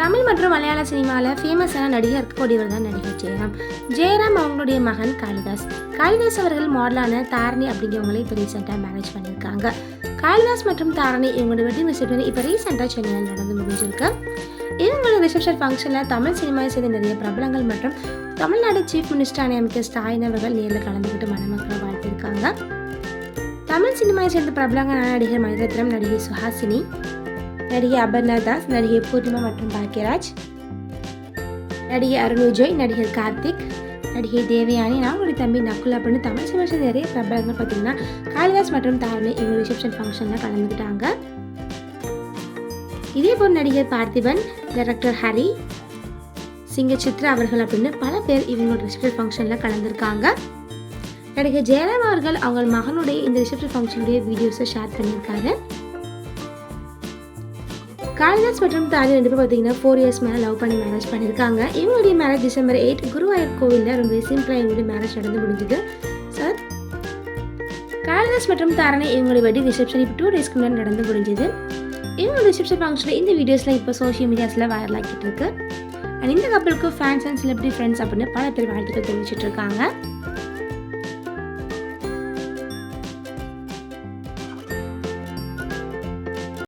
தமிழ் மற்றும் மலையாள சினிமாவில் ஃபேமஸான நடிகர் இருக்கக்கூடியவர் தான் நடிகர் ஜெயராம். ஜெயராம் அவங்களுடைய மகன் காளிதாஸ். காளிதாஸ் அவர்கள் மாடலான தாரணி அப்படிங்கிறவங்களை இப்போ ரீசெண்டாக மேரேஜ் பண்ணியிருக்காங்க. காளிதாஸ் மற்றும் தாரணி இவங்களோட வெட்டிங் ரிசப்ஷன் இப்போ ரீசெண்டாக சென்னையில் நடந்து முடிஞ்சிருக்கு. இவங்களோட ரிசப்ஷன் ஃபங்க்ஷனில் தமிழ் சினிமாவை சேர்ந்த நிறைய பிரபலங்கள் மற்றும் தமிழ்நாடு சீஃப் மினிஸ்டர் அமைச்சர் ஸ்டாலின் அவர்கள் நேரில் கலந்துக்கிட்டு மணமக்களை வாழ்த்திருக்காங்க தமிழ் சினிமாவை சேர்ந்த பிரபலங்களான நடிகர் மணிரத்னம் நடிகை சுஹாசினி நடிகை அபர்ணா தாஸ் நடிகை பூர்ணிமா மற்றும் பாக்யராஜ் நடிகை அருண் நடிகர் கார்த்திக் நடிகை தேவயானி நாங்களுடைய தம்பி நக்குல் அப்படின்னு தமிழ் சினிமா நிறைய பிரபலங்கள் பார்த்தீங்கன்னா காளிதாஸ் மற்றும் தாரணி இவங்க ரிசப்ஷன் ஃபங்க்ஷனில் கலந்துக்கிட்டாங்க. இதே போல் நடிகர் பார்த்திபன் டைரக்டர் ஹரி சிங்க சித்ரா அவர்கள் அப்படின்னு பல பேர் இவங்களோட ரிசப்ஷன் ஃபங்க்ஷனில் கலந்துருக்காங்க. நடிகர் ஜெயராம் அவர்கள் அவங்க மகனுடைய இந்த ரிசப்ஷன் ஃபங்க்ஷனுடைய வீடியோஸை ஷேர் பண்ணியிருக்காரு. காளிதாஸ் மற்றும் தாலி ரெண்டு பேரும் பார்த்தீங்கன்னா ஃபோர் இயர்ஸ் மேலே லவ் பண்ணி மேரேஜ் பண்ணியிருக்காங்க. இவங்களுடைய மேரேஜ் டிசம்பர் எயிட் குருவாயூர் கோவிலில் ரொம்ப சிம்பிளாக இவங்களுடைய மேரேஜ் நடந்து முடிஞ்சது. சார் காளிதாஸ் மற்றும் தாரணை இவங்களுடைய வெட்டிங் ரிசப்ஷன் இப்போ டூ டேஸ்க்கு முன்னாடி நடந்து முடிஞ்சது. இவங்களோட ரிசப்ஷன் ஃபங்க்ஷனில் இந்த வீடியோஸ்லாம் இப்போ சோஷியல் மீடியாஸில் வைரல் ஆகிட்டு இருக்கு. அண்ட் இந்த கப்பலுக்கு ஃபேன்ஸ் அண்ட் செலிபிரிட்டி ஃப்ரெண்ட்ஸ் அப்படின்னு பல பேர் வாழ்த்துக்கள் தெரிவிச்சிட்டு இருக்காங்க.